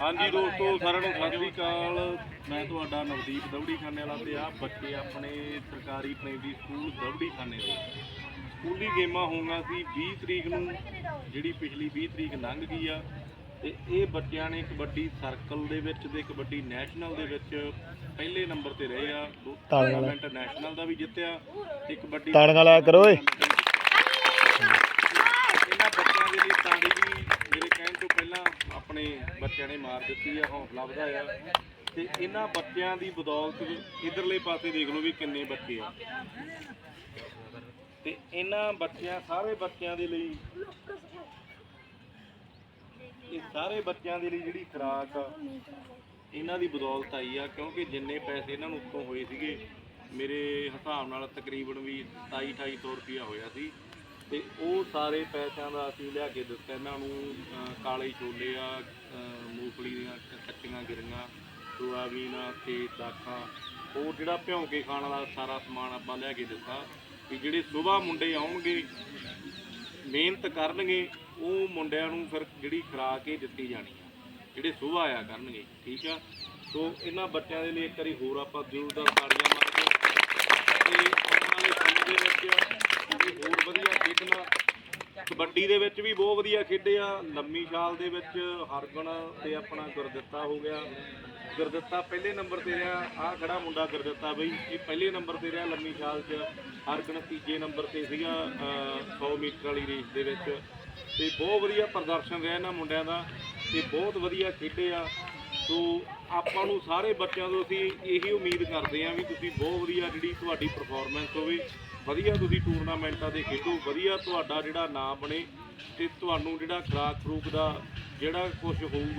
ਹਾਂਜੀ ਦੋਸਤੋ ਸਾਰਿਆਂ ਨੂੰ ਸਤਿ ਸ੍ਰੀ ਅਕਾਲ। ਮੈਂ ਤੁਹਾਡਾ ਨਵਦੀਪ ਦਵੜੀ ਖਾਨੇ ਵਾਲਾ ਤੇ ਆ ਬੱਚੇ ਆਪਣੇ ਸਰਕਾਰੀ ਪ੍ਰਾਇਮਰੀ ਸਕੂਲ ਦਵੜੀ ਖਾਨੇ ਦੇ। ਸਕੂਲੀ ਗੇਮਾਂ ਹੋਈਆਂ ਸੀ 20 ਤਰੀਕ ਨੂੰ ਜਿਹੜੀ ਪਿਛਲੀ 20 ਤਰੀਕ ਲੰਘ ਗਈ ਆ। ਤੇ ਇਹ ਬੱਚਿਆਂ ਨੇ ਕਬੱਡੀ ਸਰਕਲ ਦੇ ਵਿੱਚ ਤੇ ਕਬੱਡੀ ਨੈਸ਼ਨਲ ਦੇ ਵਿੱਚ ਪਹਿਲੇ ਨੰਬਰ ਤੇ ਰਹੇ ਆ। ਦੋ ਟੂਰਨਾਮੈਂਟ ਨੈਸ਼ਨਲ ਦਾ ਵੀ ਜਿੱਤਿਆ ਤੇ ਕਬੱਡੀ ਤਾੜੀਆਂ ਲਾਇਆ ਕਰੋ ਓਏ। ਇਹਨਾਂ ਬੱਚਿਆਂ ਦੇ ਲਈ ਤਾੜੀ ਵੀ ਮੇਰੇ ਕਹਿਣ ਤੋਂ ਪਹਿਲਾਂ ਆਪਣੇ ਬੱਚਿਆਂ ਨੇ ਮਾਰ ਦਿੱਤੀ ਆ, ਹੌਸਲਾ ਵਧਾਇਆ। ਤੇ ਇਹਨਾਂ ਬੱਚਿਆਂ ਦੀ ਬਦੌਲਤ ਇਧਰਲੇ ਪਾਸੇ ਦੇਖ ਲਓ ਵੀ ਕਿੰਨੇ ਬੱਚੇ ਆ। ਤੇ ਇਹਨਾਂ ਬੱਚਿਆਂ, ਸਾਰੇ ਬੱਚਿਆਂ ਦੇ ਲਈ, ਇਹ ਸਾਰੇ ਬੱਚਿਆਂ ਦੇ ਲਈ ਜਿਹੜੀ ਖੁਰਾਕ ਆ, ਇਹਨਾਂ ਦੀ ਬਦੌਲਤ ਆਈ ਆ, ਕਿਉਂਕਿ ਜਿੰਨੇ ਪੈਸੇ ਇਹਨਾਂ ਨੂੰ ਉੱਤੋਂ ਹੋਏ ਸੀਗੇ, ਮੇਰੇ ਹਿਸਾਬ ਨਾਲ ਤਕਰੀਬਨ ਵੀ 27 2800 ਰੁਪਇਆ ਹੋਇਆ ਸੀ। ਤੇ ਉਹ ਸਾਰੇ ਪੈਸਿਆਂ ਦਾ ਅਸੀਂ ਲਿਆ ਕੇ ਦਿੱਤਾ ਇਹਨਾਂ ਨੂੰ, ਅਹ, ਕਾਲੇ ਛੋਲੇ ਆ, ਅਹ, ਮੂੰਗਫਲੀ ਦੀਆਂ ਕੱਚੀਆਂ ਗਿਰੀਆਂ, ਸੋਆਬੀਨ ਆ ਤੇ ਦਾਖਾਂ ਉਹ ਜਿਹੜਾ ਭਿਉਂ ਕੇ ਖਾਣ ਵਾਲਾ ਸਾਰਾ ਸਮਾਨ ਆਪਾਂ ਲਿਆ ਕੇ ਦਿੱਤਾ। ਵੀ ਜਿਹੜੇ ਸਵੇਰ ਮੁੰਡੇ ਆਉਣਗੇ, ਮਿਹਨਤ ਕਰਨਗੇ, ਉਹ ਮੁੰਡਿਆਂ ਨੂੰ ਫਿਰ ਜਿਹੜੀ ਖੁਰਾਕ ਇਹ ਦਿੱਤੀ ਜਾਣੀ ਆ। ਜਿਹੜੇ ਸੁਬਹ ਆਇਆ ਕਰਨਗੇ, ਠੀਕ ਆ? ਸੋ ਇਹਨਾਂ ਬੱਚਿਆਂ ਦੇ ਲਈ ਇੱਕ ਵਾਰੀ ਹੋਰ ਆਪਾਂ ਜ਼ੋਰਦਾਰ ਤਾੜੀਆਂ ਮਾਰਦੇ ਤੇ ਆਉਣ ਵਾਲੇ ਸਮੇਂ ਦੇ ਵਿੱਚ ਤੁਸੀਂ ਹੋਰ ਵਧੀਆ ਖੇਡਣਾ। ਕਬੱਡੀ ਦੇ ਵਿੱਚ ਵੀ ਬਹੁਤ ਵਧੀਆ ਖੇਡਿਆ ਲੰਮੀ ਛਾਲ ਦੇ ਵਿੱਚ ਹਰਗੁਣ ਤੇ ਆਪਣਾ ਗੁਰਦਿੱਤਾ ਹੋ ਗਿਆ। ਗੁਰਦਿੱਤਾ ਪਹਿਲੇ ਨੰਬਰ ਤੇ ਰਿਹਾ। ਆਹ ਖੜਾ ਮੁੰਡਾ ਗੁਰਦਿੱਤਾ ਬਈ ਇਹ ਪਹਿਲੇ ਨੰਬਰ ਤੇ ਰਿਹਾ ਲੰਮੀ ਛਾਲ 'ਚ। ਹਰਗੁਣ ਤੀਜੇ ਨੰਬਰ ਤੇ ਸੀਗਾ ਅਹ, 100 ਮੀਟਰ ਵਾਲੀ ਰੇਸ ਦੇ ਵਿੱਚ। ਤੇ ਬਹੁਤ ਵਧੀਆ ਪ੍ਰਦਰਸ਼ਨ ਰਿਹਾ ਇਹਨਾਂ ਮੁੰਡਿਆਂ ਦਾ। ਤੇ ਬਹੁਤ ਵਧੀਆ ਖੇਡੇ ਆ। ਸੋ ਆਪਾਂ ਨੂੰ ਸਾਰੇ ਬੱਚਿਆਂ ਤੋਂ ਅਸੀਂ ਇਹੀ ਉਮੀਦ ਕਰਦੇ ਹਾਂ ਵੀ ਤੁਸੀਂ ਬਹੁਤ ਵਧੀਆ ਜਿਹੜੀ ਤੁਹਾਡੀ ਪਰਫਾਰਮੈਂਸ ਹੋਵੇ, ਵਧੀਆ ਤੁਸੀਂ ਟੂਰਨਾਮੈਂਟਾਂ ਦੇ ਖੇਡੋ, ਵਧੀਆ ਤੁਹਾਡਾ ਜਿਹੜਾ ਨਾਮ ਬਣੇ ਤੇ ਤੁਹਾਨੂੰ ਜਿਹੜਾ ਖਰਾਕ ਖਰੂਕ ਦਾ ਜਿਹੜਾ ਕੁਝ ਹੋਊਗਾ